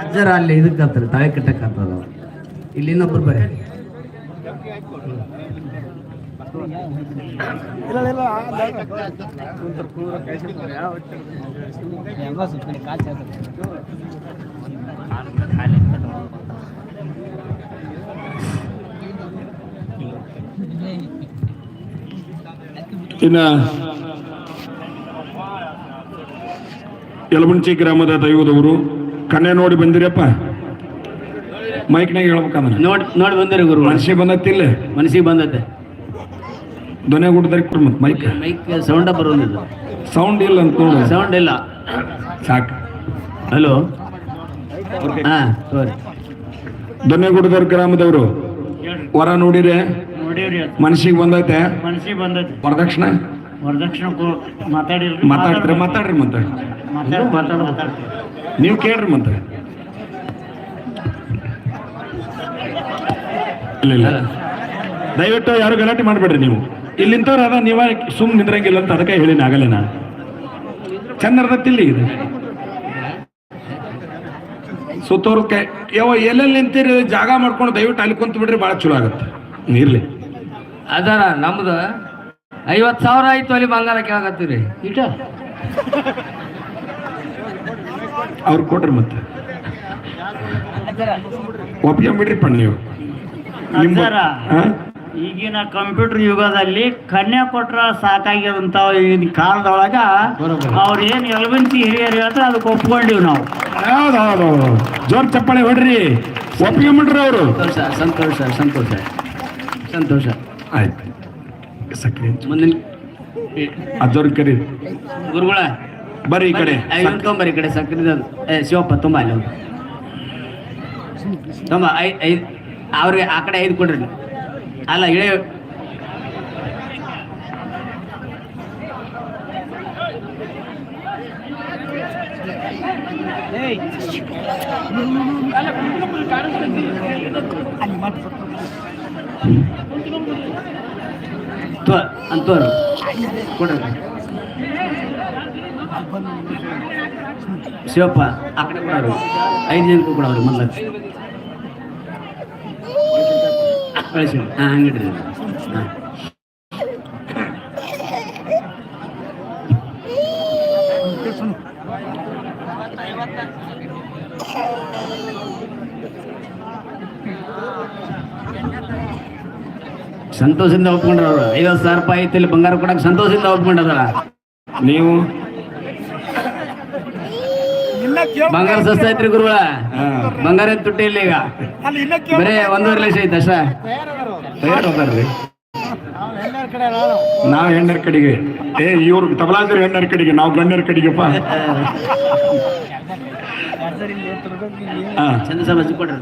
ಅಜ್ಜರ ಅಲ್ಲಿ ಇದಕ್ಕೆ ಹತ್ತಾರೆ ತಳೆ ಕಟ್ಟಕ್ಕೆ ಹತ್ತದ ಇಲ್ಲಿ ಇನ್ನೊಬ್ರು ಬರೀ. ಇನ್ನ ಯಲಬುಂಚಿ ಗ್ರಾಮದ ದೈವದವರು ಕಣ್ಣೆ ನೋಡಿ ಬಂದಿರಪ್ಪ ಮೈಕ್ನಾಗ ಹೇಳ್ಬೇಕಂದ್ರೆ. ನೋಡಿ ನೋಡಿ ಬಂದಿರಿ ಗುರು ಮನಸ್ಸಿಗೆ ಬಂದತ್ತಿಲ್ಲ ಮನಸ್ಸಿಗೆ ಬಂದತ್ತೆ ದೊನೆ ಗುಡ್ದಕ್ಕೆ ಕೊಡು ಮತ್ತೆ ಮೈಕ್. ಮೈಕ್ ಸೌಂಡ ಬರೋದಿಲ್ಲ. ಸೌಂಡ್ ಇಲ್ಲ ಅಂತ ನೋಡಿ. ಸೌಂಡ್ ಇಲ್ಲ. ಸಾಕು. ಹಲೋ? ಹಾ ಸರಿ ದೊನ್ನೆಗುಡ್ದವ್ರ ಗ್ರಾಮದವರು. ವರ ನೋಡಿರಿ. ಮನಸ್ಸಿಗೆ ಬಂದೈತೆ ಮನಸ್ಸಿಗೆ ಬಂದೈತೆ. ಮನ್ಸಿಗೆ ಬಂದೈತಿ. ವರದಕ್ಷಿಣ? ವರದಕ್ಷಿಣೆ ಕೊ ಮಾತಾಡಿಲ್ರಿ ಮಾತಾಡ್ತೀರಿ? ಮಾತಾಡ್ರಿ ಮತ್ತೆ ಮಾತಾಡ್ ಮಾತಾಡ್ ಮಾತಾಡ್ತೀವಿ. ನೀವು ಕೇಳ್ರಿ ಮತ್ತೆ ಇಲ್ಲ ಇಲ್ಲ. ದಯವಿಟ್ಟು ಯಾರು ಗಲಾಟೆ ಮಾಡಬೇಡ್ರಿ ನೀವು. ಇಲ್ಲಿಂತವ್ರು ಅದ ನೀವ ಸುಮ್ ನಿಂದ್ರಂಗಿಲ್ಲ ಅಂತ ಅದಕ್ಕೆ ಹೇಳಿನ ಆಗಲ್ಲ ನಾ ಚಂದ ಇರ್ತೈತಿಲ್ಲ ಇದು. ಸುತ್ತೋರು ಕೈ ಯಾವ ಎಲ್ಲೆಲ್ಲಿ ನಿಂತಿರಿ? ಜಾಗ ಮಾಡ್ಕೊಂಡು ದಯವಿಟ್ಟು ಅಲ್ಲಿ ಕುಂತ್ಬಿಡ್ರಿ ಭಾಳ ಚಲೋ ಆಗತ್ತೆ. ಇರ್ಲಿ. ಅದ ನಮ್ದು ಐವತ್ತು ಸಾವಿರ ಆಯ್ತು ಅಲ್ಲಿ ಬಂಗಾರ ಆಗತ್ತೀರಿ. ಇಟ. ಅವ್ರು ಕೊಟ್ರಿ ಮತ್ತೆ. ಒಪ್ಕೊಂಬಿಡ್ರಿಪ್ಪ ನೀವು. ನಿಮ್ಮ- ಅಜ್ಜಾರ. ಈಗಿನ ಕಂಪ್ಯೂಟರ್ ಯುಗದಲ್ಲಿ ಕನ್ಯಾ ಕೊಟ್ರ ಸಾಕಾಗಿರುವಂತ ಈಗಿನ ಕಾಲದೊಳಗ ಅವ್ರ ಏನ್ ಎಲ್ಬಂತಿ ಹಿರಿಯರು ಹೇಳ್ತಾರೆ ಅದಕ್ಕೆ ಒಪ್ಕೊಂಡಿವ್ ನಾವು. ಹೌದು ಹೌದು ಹೌದು. ಜೋರ್ ಚಪ್ಪಾಳೆ ಹೊಡ್ರಿ. ಒಪ್ಕೊಂಬಿಡ್ರಿ ಅವರು. ಸಂತೋಷ ಸಂತೋಷ ಸಂತೋಷ. ಸಂತೋಷ. ಆಯ್ತು. ಸಕ್ರಿ. ಮುಂದಿನ ಅಜ್ಜೋರ್ ಕರಿ ಗುರುಗಳ. ಬರ್ರಿ ಈ ಕಡೆ. ಐವತ್ತು ತೊಂಬರಿ ಈ ಕಡೆ ಸಕ್ಕರೆ ಏ ಶಿವಪ್ಪ ತುಂಬ ಅಲ್ಲಿ ತುಂಬ ಐ ಐದು ಅವ್ರಿಗೆ ಆ ಕಡೆ ಐದು ಕೊಡ್ರಿ. ಅಲ್ಲ ಇಳೆ. ತೋ ಅಂತೋರು ಕೊಡ್ರಿ ಶಿವಪ್ಪ, ಆ ಕಡೆ ಕೊಡೋರು ಐದು ಜನಕ್ಕೂ ಕೊಡೋರು ಮೊದಲ. ಕಳಿಸಿ. ಹಾಂ ಹಂಗಿಡ್ರಿ ಹಾಂ. ಸಂತೋಷದಿಂದ ಒಪ್ಕೊಂಡ್ರ ಅವರು ಐವತ್ತು ಸಾವಿರ ರೂಪಾಯಿ ಐತಿ ಇಲ್ಲಿ ಬಂಗಾರ ಕೊಡಕ್ಕೆ ಸಂತೋಷದಿಂದ ಒಪ್ಕೊಂಡದ ನೀವು? ಬಂಗಾರ ಸಸ್ತ ಐತ್ರಿ ಗುರುಗಳ. ಬಂಗಾರ ತುಟ್ಟಿ ಇಲ್ಲ ಈಗ. ಬರೇ ಒಂದೂವರೆ ಲಕ್ಷ ಐತೆ ಅಷ್ಟ. ನಾವ್ ಹೆಣ್ಣರ ಕಡೆಗೆ. ಏ ಇವ್ರು ತಬಲಾದ್ರೆ ಹೆಣ್ಣರ ಕಡೆಗೆ ನಾವು ಗಂಡರ ಕಡೆಗೆಪ್ಪ. ಚಂದ ಕೊಡ್ರಿ.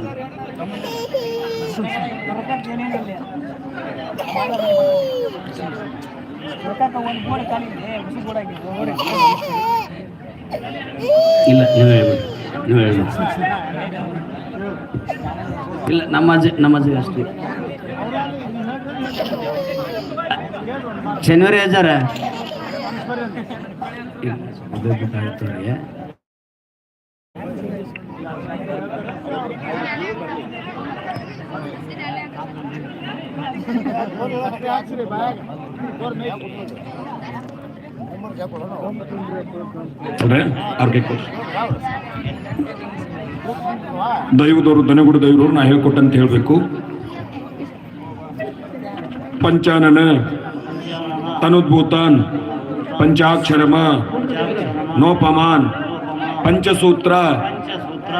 ಇಲ್ಲ ನೀವು ಹೇಳ್ಬಿಡಿ ನೀವು ಹೇಳ್ಬಿಡಿ ಇಲ್ಲ ನಮ್ಮ ಅಜ್ಜ ನಮ್ಮ ಅಷ್ಟೇ. ಶನಿವಾರ ಇಲ್ಲ, ಅದು ದೈವದವರು ದನಗುಡು ದೈವದವರು ನಾ ಹೇಳ್ಕೊಟ್ಟಂತ ಹೇಳ್ಬೇಕು ಪಂಚಾನನ ತನುದ್ಭೂತಾನ್ ಪಂಚಾಕ್ಷರಮ ನೋಪಮಾನ್ ಪಂಚಸೂತ್ರ ಪಂಚಸೂತ್ರ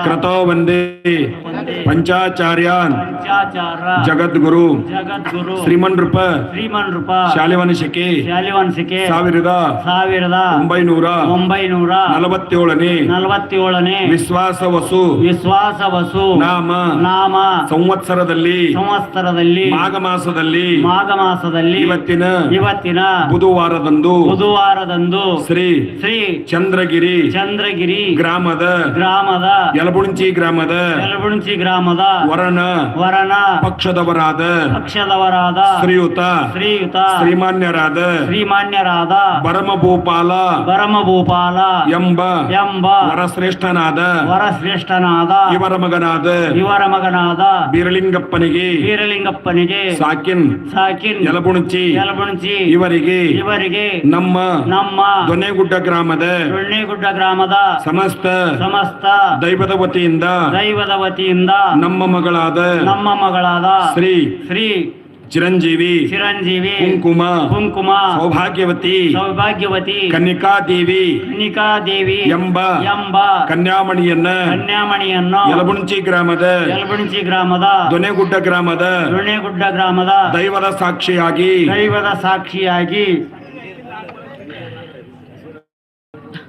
ಕ್ರತೋ ವಂದೇ ಪಂಚಾಚಾರ್ಯಾನ್. ಪಂಚಾಚಾರ ಜಗದ್ಗುರು. ಜಗದ್ಗುರು. ಶ್ರೀಮನ್ ರೂಪ ಶ್ರೀಮನ್ ರೂಪ ಶಾಲಿವಾನಿಶಕೆ ಶಾಲಿವಾನ್ಸಿಕೆ. ಸಾವಿರದ ಸಾವಿರದ ಒಂಬೈನೂರ ಒಂಬೈನೂರ ನಲವತ್ತೇಳನೇ. ನಲವತ್ತೇಳನೇ. ವಿಶ್ವಾಸ ವಸು ವಿಶ್ವಾಸ ವಸು ನಾಮ. ನಾಮ. ಸಂವತ್ಸರದಲ್ಲಿ. ಸಂವತ್ಸರದಲ್ಲಿ. ಮಾಘ ಮಾಸದಲ್ಲಿ ಮಾಘ ಮಾಸದಲ್ಲಿ ಇವತ್ತಿನ. ಇವತ್ತಿನ. ಬುಧವಾರದಂದು. ಬುಧವಾರದಂದು. ಶ್ರೀ ಶ್ರೀ ಚಂದ್ರಗಿರಿ. ಚಂದ್ರಗಿರಿ. ಗ್ರಾಮದ. ಗ್ರಾಮದ. ಯಲಬುಣಚಿ ಗ್ರಾಮದ. ಯಲಬುಣಚಿ ಗ್ರಾಮದ ವರನ ವರನ ಪಕ್ಷದವರಾದ ಪಕ್ಷದವರಾದ ಶ್ರೀಯುತ ಶ್ರೀಯುತ ಶ್ರೀಮಾನ್ಯರಾದ ಶ್ರೀಮಾನ್ಯರಾದ ಭರಮಭೂಪಾಲ ಭರಮಭೂಪಾಲ ಎಂಬ ಎಂಬ ವರಶ್ರೇಷ್ಠನಾದ ವರಶ್ರೇಷ್ಠನಾದ ಇವರ ಮಗನಾದ ಇವರ ಮಗನಾದ ಬೀರಲಿಂಗಪ್ಪನಿಗೆ ಬೀರಲಿಂಗಪ್ಪನಿಗೆ ಸಾಕಿನ್ ಸಾಕಿನ್ ಯಲಬುಣಚಿ ಯಲಬುಣಚಿ ಇವರಿಗೆ ಇವರಿಗೆ ನಮ್ಮ ನಮ್ಮ ದೊನೆಗುಡ್ಡ ಗ್ರಾಮದ ಸುಳ್ಳಿಗುಡ್ಡ ಗ್ರಾಮದ ಸಮಸ್ತ ಸಮಸ್ತ ದೈವದ ವತಿಯಿಂದ ದೈವದ ವತಿಯಿಂದ ನಮ್ಮ ಮಗಳಾದ ನಮ್ಮ ಮಗಳಾದ ಶ್ರೀ ಶ್ರೀ ಚಿರಂಜೀವಿ ಚಿರಂಜೀವಿ ಕುಂಕುಮ ಕುಂಕುಮ ಸೌಭಾಗ್ಯವತಿ ಸೌಭಾಗ್ಯವತಿ ಕನ್ನಿಕಾ ದೇವಿ ಕನ್ನಿಕಾ ದೇವಿ ಎಂಬ ಎಂಬ ಕನ್ಯಾಮಣಿಯನ್ನ ಕನ್ಯಾಮಣಿಯನ್ನ ಯಲಬುಣಚಿ ಗ್ರಾಮದ ಯಲಬುಣಚಿ ಗ್ರಾಮದ ದೊನೆಗುಡ್ಡ ಗ್ರಾಮದ ದೊನೆಗುಡ್ಡ ಗ್ರಾಮದ ದೈವದ ಸಾಕ್ಷಿಯಾಗಿ ದೈವದ ಸಾಕ್ಷಿಯಾಗಿ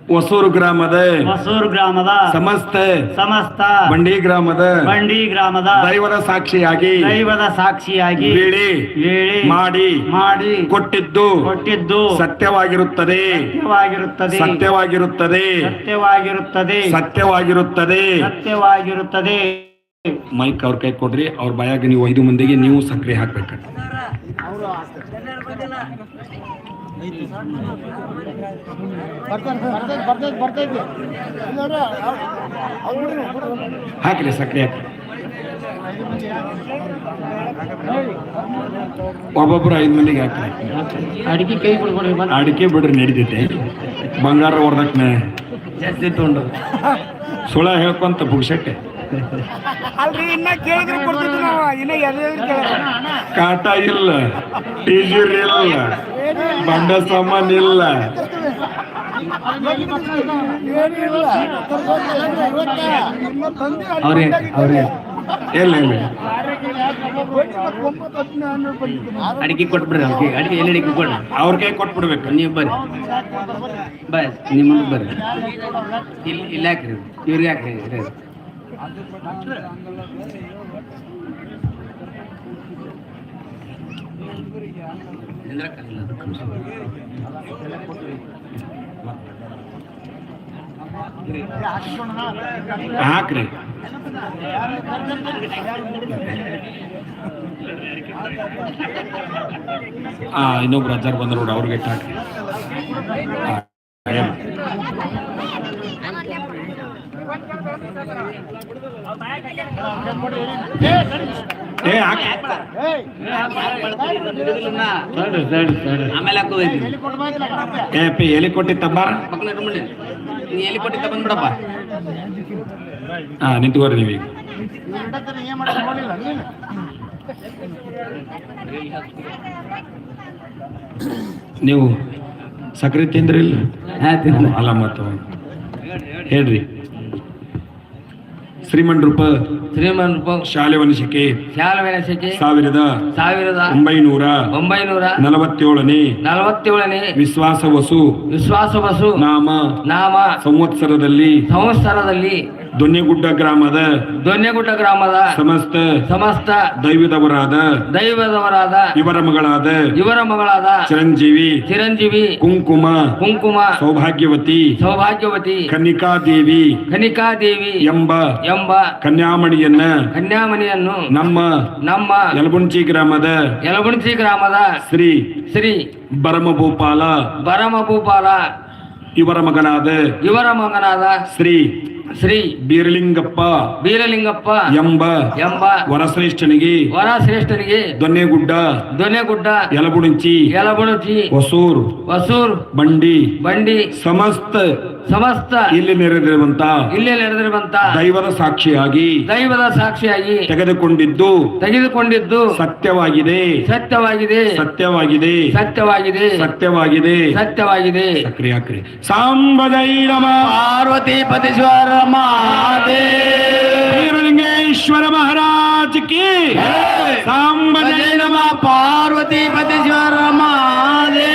ಹೊಸೂರು ಗ್ರಾಮದ ಹೊಸೂರು ಗ್ರಾಮದ ಸಮಸ್ತ ಸಮಸ್ತ ಬಂಡಿ ಗ್ರಾಮದ ಬಂಡಿ ಗ್ರಾಮದ ದೈವದ ಸಾಕ್ಷಿಯಾಗಿ ದೈವದ ಸಾಕ್ಷಿಯಾಗಿ ಹೇಳಿ ಹೇಳಿ ಮಾಡಿ ಮಾಡಿ ಕೊಟ್ಟಿದ್ದು ಕೊಟ್ಟಿದ್ದು ಸತ್ಯವಾಗಿರುತ್ತದೆ. ಸತ್ಯವಾಗಿರುತ್ತದೆ. ಸತ್ಯವಾಗಿರುತ್ತದೆ. ಸತ್ಯವಾಗಿರುತ್ತದೆ. ಸತ್ಯವಾಗಿರುತ್ತದೆ. ಸತ್ಯವಾಗಿರುತ್ತದೆ. ಮೈಕ್ ಅವ್ರ ಕೈ ಕೊಡ್ರಿ ಅವ್ರ ಬಾಯಾಗ ನೀವು ಐದು ಮಂದಿಗೆ ನೀವು ಸಕ್ಕರೆ ಹಾಕ್ಬೇಕು ಹಾಕ್ರಿ ಸಕ್ಕರೆ ಹಾಕಿ ಒಬ್ಬೊಬ್ರು ಐದು ಮಂದಿಗೆ ಹಾಕಿ ಅಡಿಕೆ ಕೈ ಬಿಡ್ಕೊಡಿ ಅಡಿಕೆ ಬಿಡ್ರಿ ನಡೀತೈತೆ. ಬಂಗಾರ ಹೊಡೆದಕ್ಕೆ ಜಾಸ್ತಿ ತೊಗೊಂಡು ಸುಳ ಹೇಳ್ಕೊಂತ ಬುಗ್ಸಟ್ಟೆ ಅಲ್ರಿ ಇನ್ನ ಕೇಳಿದ್ರೆ ಕೊಡ್ತಿದ್ವಿ ನಾವು. ಇನ್ನ ಎಲ್ಲಿ ಕಾಟ ಇಲ್ಲ ಟೀಜರ್ ಇಲ್ಲ. ಬಂಡ ಸಾಮಾನ್ ಇಲ್ಲ ಅವ್ರೇ ಅವ್ರೇ. ಇಲ್ಲ ಇಲ್ಲ ಅಡಿಕೆ ಕೊಟ್ಬಿಡ್ರಿ ಅವ್ರಿಗೆ. ಅಡಿಕೆ ಎಲ್ಲಿ ಅಡಿಕೆ ಕೊಡ್ರಿ? ಅವ್ರ ಕೈ ಕೊಟ್ಬಿಡ್ಬೇಕು. ನೀವು ಬರ್ರಿ. ಬಸ್ ನಿಮ್ಮ ಬರ್ರಿ. ಇಲ್ಲಿ ಇಲ್ಲ ಹಾಕ್ರಿ. ಇವ್ರಿಗೆ ಹಾಕ್ರಿ ಇರ್ರಿ. ನಿಂದ್ರಕ್ಕಾಗಿಲ್ಲ. ಹಾಕ್ರಿ ಆ ಇನ್ನೊಬ್ರು ಅಜ್ಜಾರ್ ಬಂದ್ರು ನೋಡಿ ಅವ್ರಿಗೆ ಇಟ್ಟು ಹಾಕ್ರಿ? ಏ ಏ ಪಿ ಎಲ್ಲಿ ಕೊಟ್ಟಿತ್ತಪ್ಪ ಎಲ್ಲಿ ಕೊಟ್ಟಿದ್ದ ಬಂದ್ಬಿಡಪ್ಪ. ಹಾ ನಿಂತ್ಕೋರಿ ನೀವೀಗ. ನೀವು ಸಕ್ಕರೆ ತಿಂದ್ರಿ ಇಲ್ಲ ಅಲ್ಲ ಮತ್ತು ಹೇಳ್ರಿ. ರೂಪ ಶ್ರೀಮನ್ ರೂಪ ಶಾಲೆ ವನಶಿಕೆ ಶಾಲ ವೆನಸಿಕೆ. ಸಾವಿರದ ಸಾವಿರದ ಒಂಬೈನೂರ ಒಂಬೈನೂರ ನಲವತ್ತೇಳನೇ ನಲವತ್ತೇಳನೇ ವಿಶ್ವಾಸ ವಸು ವಿಶ್ವಾಸ ವಸು ನಾಮ. ನಾಮ. ಸಂವತ್ಸರದಲ್ಲಿ. ಸಂವತ್ಸರದಲ್ಲಿ. ದೊನ್ನೆಗುಡ್ಡ ಗ್ರಾಮದ ದೊನ್ನೆಗುಡ್ಡ ಗ್ರಾಮದ ಸಮಸ್ತ ಸಮಸ್ತ ದೈವದವರಾದ ದೈವದವರಾದ ಇವರ ಮಗಳಾದ ಇವರ ಮಗಳಾದ ಚಿರಂಜೀವಿ ಚಿರಂಜೀವಿ ಕುಂಕುಮ ಕುಂಕುಮ ಸೌಭಾಗ್ಯವತಿ ಸೌಭಾಗ್ಯವತಿ ಕನಿಕಾದೇವಿ ದೇವಿ ಕನಿಕಾ ದೇವಿ ಎಂಬ ಎಂಬ ಕನ್ಯಾಮಣಿಯನ್ನ ಕನ್ಯಾಮಣಿಯನ್ನು ನಮ್ಮ ನಮ್ಮ ಯಲಬುಂಚಿ ಗ್ರಾಮದ ಯಲಬುಂಚಿ ಗ್ರಾಮದ ಶ್ರೀ ಶ್ರೀ ಭರಮಭೂಪಾಲ ಭರಮಭೂಪಾಲ ಇವರ ಮಗನಾದ ಇವರ ಮಗನಾದ ಶ್ರೀ ಶ್ರೀ ಬೀರಲಿಂಗಪ್ಪ ಬೀರಲಿಂಗಪ್ಪ ಎಂಬ ಎಂಬ ವರಶ್ರೇಷ್ಠನಿಗೆ ವರಶ್ರೇಷ್ಠನಿಗೆ ದೊನ್ನೆಗುಡ್ಡ ದೊನ್ನೆಗುಡ್ಡ ಯಲಬುಣಚಿ ಯಲಬುಣಚಿ ಹೊಸೂರ್ ಹೊಸೂರ್ ಬಂಡಿ ಬಂಡಿ ಸಮಸ್ತ ಸಮಸ್ತ ಇಲ್ಲಿ ನೆರೆದಿರುವಂತ ಇಲ್ಲಿ ನೆರೆದಿರುವಂತ ದೈವದ ಸಾಕ್ಷಿಯಾಗಿ ದೈವದ ಸಾಕ್ಷಿಯಾಗಿ ತೆಗೆದುಕೊಂಡಿದ್ದು ತೆಗೆದುಕೊಂಡಿದ್ದು ಸತ್ಯವಾಗಿದೆ. ಸತ್ಯವಾಗಿದೆ. ಸತ್ಯವಾಗಿದೆ. ಸತ್ಯವಾಗಿದೆ. ಸತ್ಯವಾಗಿದೆ. ಸತ್ಯವಾಗಿದೆ. ಸಕ್ರಿಯ ಹಾಕ್ರಿ ಸಾಂಬದೈ ನಮ ಪಾರ್ವತಿ ಪತಿಶ್ವರ ಬೀರಲಿಂಗೇಶ್ವರ ಮಹಾರಾಜ್ ಕಿ ಸಾಂಬದೈ ನಮ ಪಾರ್ವತಿ ಪತಿಶ್ವರ ಏ,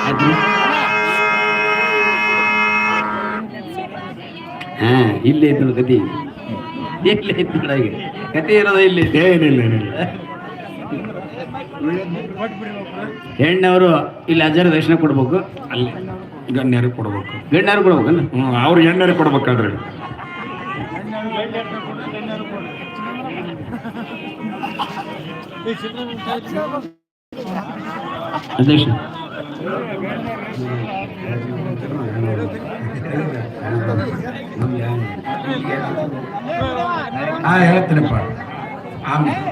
ಆಯ್ತು ಹಾ ಇಲ್ಲೇ ಇತ್ತು ಕತಿ ಇಲ್ಲೇ ಇತ್ತು ಹಾಗೆ ಕತೆ ಇರೋದು ಇಲ್ಲಿ ಏನಿಲ್ಲ ಹೆಣ್ಣವರು ಇಲ್ಲಿ ಅಜ್ಜರ ದರ್ಶನ ಕೊಡ್ಬೇಕು? ಅಲ್ಲಿ ಗಣ್ಯರು ಕೊಡ್ಬೇಕು. ಗಣ್ಯರು ಕೊಡ್ಬೇಕಲ್ಲ? ಹ್ಞೂ ಅವ್ರು ಎಣ್ಣೆರಿಗೆ ಕೊಡ್ಬೇಕಾದ್ರೆ. ಅಧ್ಯಕ್ಷ ಹಾ ಹೇಳ್ತೀನಪ್ಪ ಆಮೇಲೆ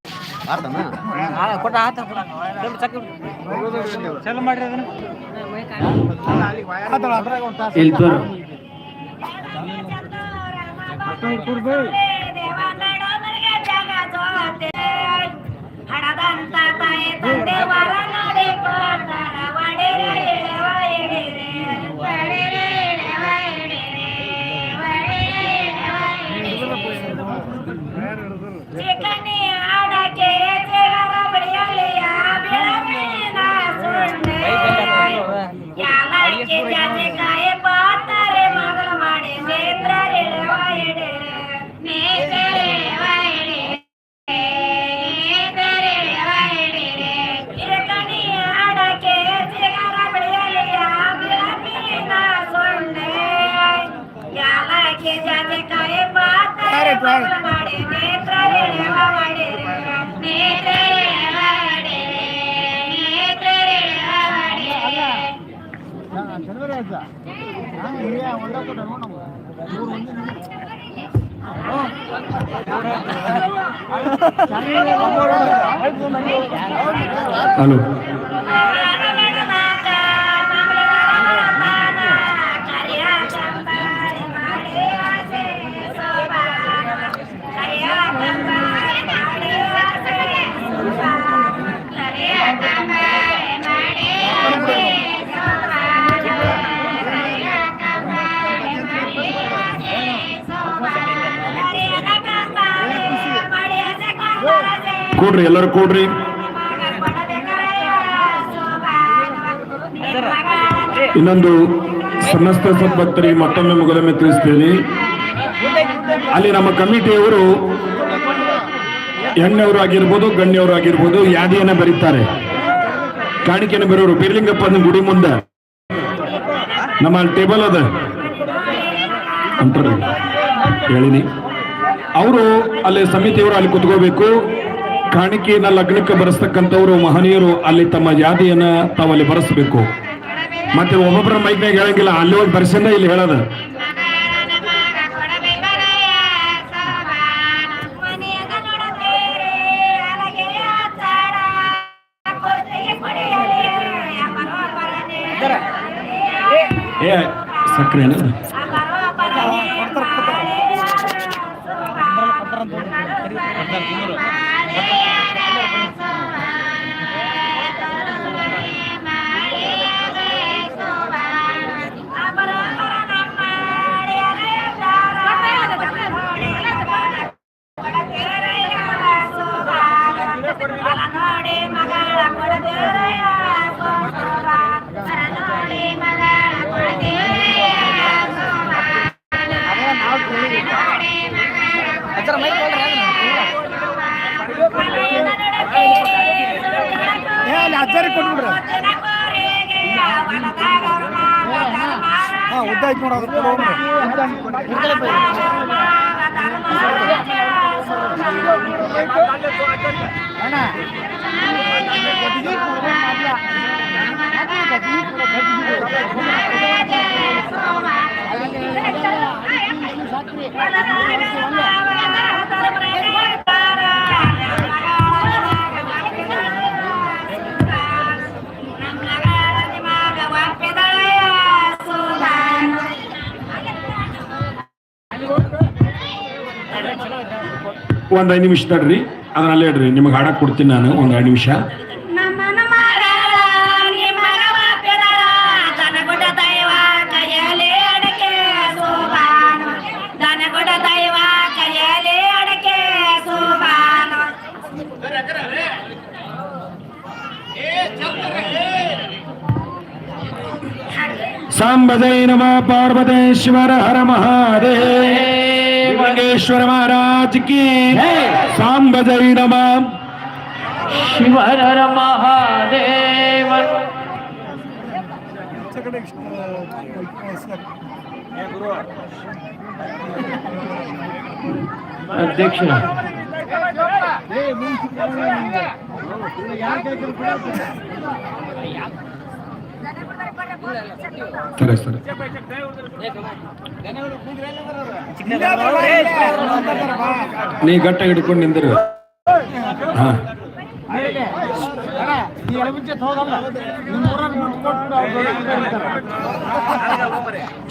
ಕೊಡ್- ಕೊಡನ್ರಿ ಕೊಟ್ಬಿಡನ್ರಿ ಇಲ್ಲಿ ತೋರು ಹಣದಂತ ತಾಯಿ ತಂದೆ ವರ ನೋಡಿ ಕೊಡ್ತಾರ ಒಡೆರೆ ಎಳೆವ ಎಡೆರೆ ಒಡೆರೆ ಎಳೆವ ಎಡೆರೆ ಒಡೆರೆ ಎಳೆವ ಎಡೆರೆ ಚಿಕನಿ ಹಲೋ ಕೂಡ್ರಿ, ಎಲ್ಲರೂ ಕೊಡ್ರಿ. ಇನ್ನೊಂದು ಸಮಸ್ತ ಸದ್ಭಕ್ತರಿಗೆ ಮತ್ತೊಮ್ಮೆ ಮುಗಲೊಮ್ಮೆ ತಿಳಿಸ್ತೇನೆ. ಅಲ್ಲಿ ನಮ್ಮ ಕಮಿಟಿಯವರು ಹೆಣ್ಣವರು ಆಗಿರ್ಬೋದು ಗಣ್ಯವರು ಆಗಿರ್ಬೋದು ಯಾದಿಯನ್ನ ಬರೀತಾರೆ. ಕಾಣಿಕೆಯನ್ನು ಬರೋರು ಬೀರ್ಲಿಂಗಪ್ಪನ ಗುಡಿ ಮುಂದೆ. ನಮ್ಮ ಅಲ್ಲಿ ಟೇಬಲ್ ಅದ. ಅಂತ ಹೇಳಿನಿ. ಅವರು ಅಲ್ಲಿ ಸಮಿತಿಯವರು ಅಲ್ಲಿ ಕುತ್ಕೋಬೇಕು. ಕಾಣಿಕೆಯನ್ನ ಲಗ್ನಕ್ಕೆ ಬರೆಸ್ತಕ್ಕಂಥವ್ರು ಮಹನೀಯರು ಅಲ್ಲಿ ತಮ್ಮ ಯಾದಿಯನ್ನ ತಾವಲ್ಲಿ ಬರೆಸ್ಬೇಕು. ಮತ್ತೆ ಒಬ್ಬೊಬ್ಬರ ಮೈಕ್ನಾಗ ಹೇಳಂಗಿಲ್ಲ, ಅಲ್ಲಿ ಹೋಗಿ ಬರ್ಸಿಂದ ಇಲ್ಲಿ ಹೇಳದ. ಏ, ಸಕ್ರೆ ಹಾ ಉದ್ದ ಐತ್ ನೋಡ ಅದಕ್ಕೆ ಒಂದ್ ಐದು ನಿಮಿಷ ತಡ್ರಿ ಅದನ್ನ ಅಲ್ಲೇ ಇಡ್ರಿ. ನಿಮಗೆ ಹಾಡಕ್ಕೆ ಕೊಡ್ತೀನಿ ನಾನು, ಒಂದ್ ಐದು ನಿಮಿಷ. ನಮ್ಮನ ನಮ ಪಾರ್ವತೇಶ್ವರ ಹರ ದನಗುಡ ದೈವ ಕೈಯಲ್ಲಿ ಅಡಕೆ ಸೋಬಾನು ದನಗುಡ ದೈವ ಕೈಯಲ್ಲಿ ಅಡಕೆ ಸೋಬಾನು ನೀ ಗಟ್ಟ ಹಿಡ್ಕೊಂಡು ನಿಂದಿರು.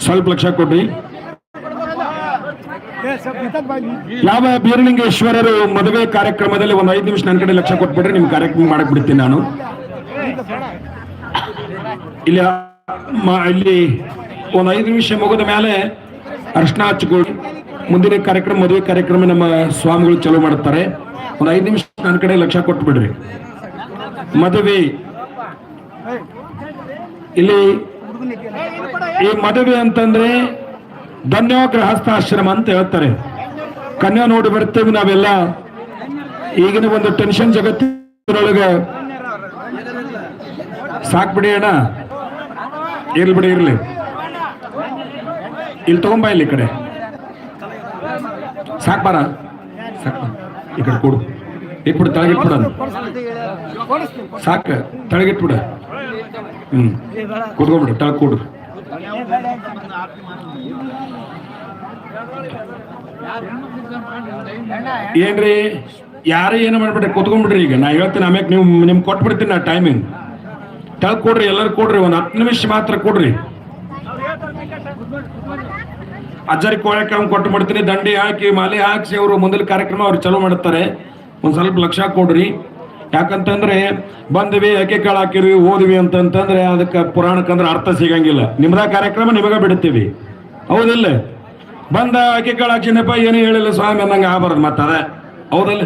ಸ್ವಲ್ಪ ಲಕ್ಷ ಕೊಡ್ರಿ. ಯಾವ ಬೀರಲಿಂಗೇಶ್ವರರು ಮದುವೆ ಕಾರ್ಯಕ್ರಮದಲ್ಲಿ ಒಂದು ಐದು ನಿಮಿಷ ನನ್ನ ಕಡೆ ಲಕ್ಷ ಕೊಟ್ಬಿಟ್ರೆ ನಿಮ್ ಕಾರ್ಯಕ್ರಮ ಮಾಡಕ್ ಬಿಡ್ತೀನಿ ನಾನು. ಇಲ್ಲಿ ಇಲ್ಲಿ ಒಂದು ಐದು ನಿಮಿಷ ಮುಗಿದ ಮೇಲೆ ಅರ್ಶನ ಹಚ್ಕೊಳ್ಳಿ. ಮುಂದಿನ ಕಾರ್ಯಕ್ರಮ, ಮದುವೆ ಕಾರ್ಯಕ್ರಮ ನಮ್ಮ ಸ್ವಾಮಿಗಳು ಚಲೋ ಮಾಡುತ್ತಾರೆ. ಒಂದು ಐದು ನಿಮಿಷ ನನ್ನ ಕಡೆ ಲಕ್ಷ ಕೊಟ್ಟು ಬಿಡ್ರಿ ಮದುವೆ. ಇಲ್ಲಿ ಈ ಮದುವೆ ಅಂತಂದ್ರೆ ಧನ್ಯ ಗೃಹಸ್ಥಾಶ್ರಮ ಅಂತ ಹೇಳ್ತಾರೆ. ಕನ್ಯಾ ನೋಡಿ ಬರ್ತೇವೆ ನಾವೆಲ್ಲ. ಈಗಿನ ಒಂದು ಟೆನ್ಷನ್ ಜಗತ್ತಿನೊಳಗೆ. ಸಾಕ್ ಬಿಡಿ ಅಣ್ಣ. ಇರ್ಲಿ ಬಿಡಿ, ಇರ್ಲಿ. ಇಲ್ಲಿ ತಗೊಂಬ ಇಲ್ಲಿ ಈ ಕಡೆ. ಸಾಕ್ ಬಾರ. ಸಾಕ್. ಈ ಕಡೆ ಕೊಡು. ಇಟ್ಬಿಡು, ತಳಗಿಟ್ಬಿಡ ಸಾಕ, ತಳಗಿಟ್ಬಿಡ. ಹ್ಮ್. ಕುತ್ಕೊಂಡ್ಬಿಡು, ತಳಗ್ ಕೊಡು. ಏನ್ರಿ? ಯಾರು ಏನು ಮಾಡ್ಬಿಟ್ರಿ ಕುತ್ಕೊಂಡ್ಬಿಡ್ರಿ ಈಗ. ನಾ ಹೇಳ್ತೀನಿ ಆಮ್ಯಾಗ ನೀವು ನಿಮ್ಗೆ ಕೊಟ್ಬಿಡ್ತೀನಿ ನಾ ಟೈಮಿಂಗ್ ತಳಗ್ ಕೊಡ್ರಿ, ಎಲ್ಲರೂ ಕೊಡ್ರಿ, ಒಂದು ಹತ್ತು ನಿಮಿಷ ಮಾತ್ರ ಕೊಡ್ರಿ. ಅಜ್ಜರಿ ಕೋಳಕ್ಕೆ ಕೊಟ್ಟು ಬಿಡ್ತೀನಿ, ದಂಡಿ ಹಾಕಿ, ಮಾಲೆ ಹಾಕಿಸಿ ಅವರು ಮುಂದಿನ ಕಾರ್ಯಕ್ರಮ ಅವ್ರು ಚಲೋ ಮಾಡ್ತಾರೆ. ಒಂದು ಸ್ವಲ್ಪ ಲಕ್ಷ ಕೊಡ್ರಿ. ಯಾಕಂತಂದ್ರೆ, ಬಂದ್ವಿ, ಅಕ್ಕಿ ಕಾಳು ಹಾಕಿರ್ವಿ ಓದ್ವಿ ಅಂತಂತಂದ್ರೆ ಅದಕ್ಕೆ ಪುರಾಣಕ್ಕಂದ್ರೆ ಅರ್ಥ ಸಿಗಂಗಿಲ್ಲ. ನಿಮ್ದ ಕಾರ್ಯಕ್ರಮ, ನಿಮಗ ಬಿಡ್ತೀವಿ. ಹೌದಿಲ್ಲ? ಬಂದ ಅಕ್ಕಿ ಕಾಳು ಹಾಕಿನಪ್ಪ ಏನು ಹೇಳಿಲ್ಲ, ಸ್ವಾಮಿ ಅನ್ನಂಗೆ ಆಗಬಾರ್ದು ಮತ್ತೆ ಅದ ಹೌದಲ್ಲ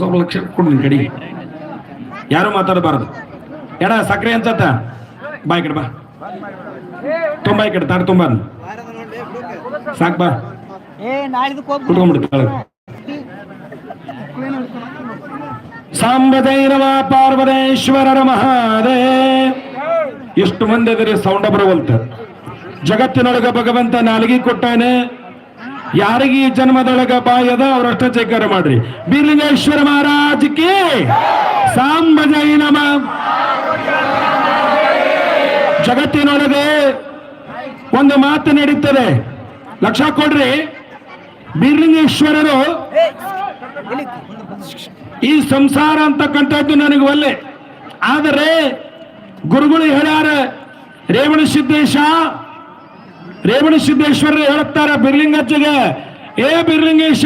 ಸ್ವಲ್ಪ ಲಕ್ಷ ಕೊಡ್ರಿ ಕಡೆಗೆ ಯಾರು ಮಾತಾಡಬಾರ್ದು? ಎಡ ಸಕ್ಕರೆ ಅಂತ ಬಾಯ್ ಕಡೆ ಬಾ. ತುಂಬ ಈ ಕಡೆ ತುಂಬಾ ತುಂಬ. ಸಾಕ್ ಬಾ. ಕೆಳಗೆ ಸಾಂಬದೈರವ ಪಾರ್ವತೇಶ್ವರರ ಮಹಾದೇ ಎಷ್ಟು ಮಂದಿ ಅದರಿ ಸೌಂಡ ಬರುವಂತ? ಜಗತ್ತಿನೊಳಗ ಭಗವಂತ ನಾಲಿಗೆ ಕೊಟ್ಟಾನೆ. ಯಾರಿಗೆ ಈ ಜನ್ಮದೊಳಗ ಬಾಯದ ಅವರಷ್ಟ ಚೈಕಾರ ಮಾಡ್ರಿ. ಬೀರ್ಲಿಂಗೇಶ್ವರ ಮಹಾರಾಜಕ್ಕೆ ಸಾಂಬಜೈ ನಮ. ಜಗತ್ತಿನೊಳಗೆ ಒಂದು ಮಾತು ನಡೀತದೆ ಲಕ್ಷ ಕೊಡ್ರಿ. ಬೀರ್ಲಿಂಗೇಶ್ವರರು ಈ ಸಂಸಾರ ಅಂತಕ್ಕಂಥದ್ದು ನನಗೆ ಒಲ್ಲೆ. ಆದರೆ ಗುರುಗಳು ಹೇಳ್ಯಾರ, ರೇವಣ ಸಿದ್ದೇಶ, ರೇವಣ ಸಿದ್ದೇಶ್ವರರು ಹೇಳುತ್ತಾರ ಬಿರ್ಲಿಂಗಜ್ಜಿಗೆ, ಏ ಬಿರ್ಲಿಂಗೇಶ,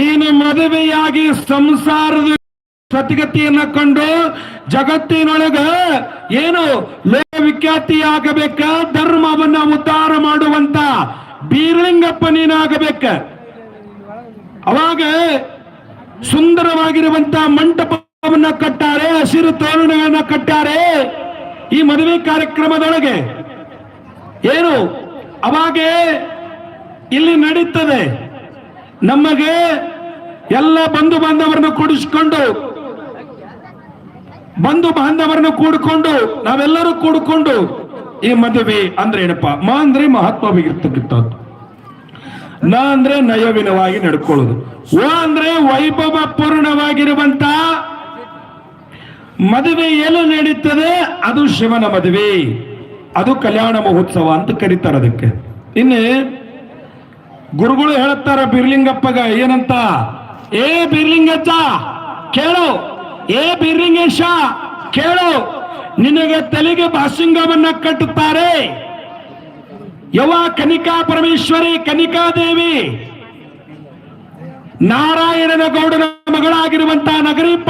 ನೀನು ಮದುವೆಯಾಗಿ ಸಂಸಾರದ ಸತಿಗತಿಯನ್ನ ಕಂಡು ಜಗತ್ತಿನೊಳಗ ಏನು ಲೋಕ ವಿಖ್ಯಾತಿಯಾಗಬೇಕ ಧರ್ಮವನ್ನ ಉದ್ಧಾರ ಮಾಡುವಂತ ಬೀರಲಿಂಗಪ್ಪ ನೀನಾಗಬೇಕ ಅವಾಗ ಸುಂದರವಾಗಿರುವಂತ ಮಂಟಪವನ್ನ ಕಟ್ಟಾರೆ, ಹಸಿರು ತೋರಣಗಳನ್ನ ಕಟ್ಟಾರೆ. ಈ ಮದುವೆ ಕಾರ್ಯಕ್ರಮದೊಳಗೆ ಏನು ಅವಾಗೆ ಇಲ್ಲಿ ನಡೀತದೆ. ನಮಗೆ ಎಲ್ಲ ಬಂಧು ಬಾಂಧವರನ್ನು ಕೂಡಿಸಿಕೊಂಡು ಬಂಧು ಬಾಂಧವರನ್ನು ಕೂಡಿಕೊಂಡು ನಾವೆಲ್ಲರೂ ಕೂಡಿಕೊಂಡು ಈ ಮದುವೆ ಅಂದ್ರೆ ಏನಪ್ಪ? ಮಾ ಅಂದ್ರೆ ಮಹತ್ವವಾಗಿರ್ತಕ್ಕಂಥದ್ದು ನ ಅಂದ್ರೆ ನಯವಿನವಾಗಿ ನಡ್ಕೊಳ್ಳೋದು. ಓ ಅಂದ್ರೆ ವೈಭವ ಪೂರ್ಣವಾಗಿರುವಂತ ಮದುವೆ ಏನು ನಡೀತದೆ? ಅದು ಶಿವನ ಮದುವೆ. ಅದು ಕಲ್ಯಾಣ ಮಹೋತ್ಸವ ಅಂತ ಕರೀತಾರೆ ಅದಕ್ಕೆ. ಇನ್ನು ಗುರುಗಳು ಹೇಳುತ್ತಾರ, ಬಿರ್ಲಿಂಗಪ್ಪಗ, ಏನಂತ? ಏ ಬಿರ್ಲಿಂಗಜ್ಜ, ಕೇಳು ಏ ಬಿರಿಂಗೇಶ, ಕೇಳು, ನಿನಗೆ ತಲೆಗೆ ಭಾಷಿಂಗವನ್ನ ಕಟ್ಟುತ್ತಾರೆ. ಯವ ಕನಿಕಾ ಪರಮೇಶ್ವರಿ ಕನಿಕಾದೇವಿ ನಾರಾಯಣನ ಗೌಡನ ಮಗಳಾಗಿರುವಂತಹ ನಗರಿ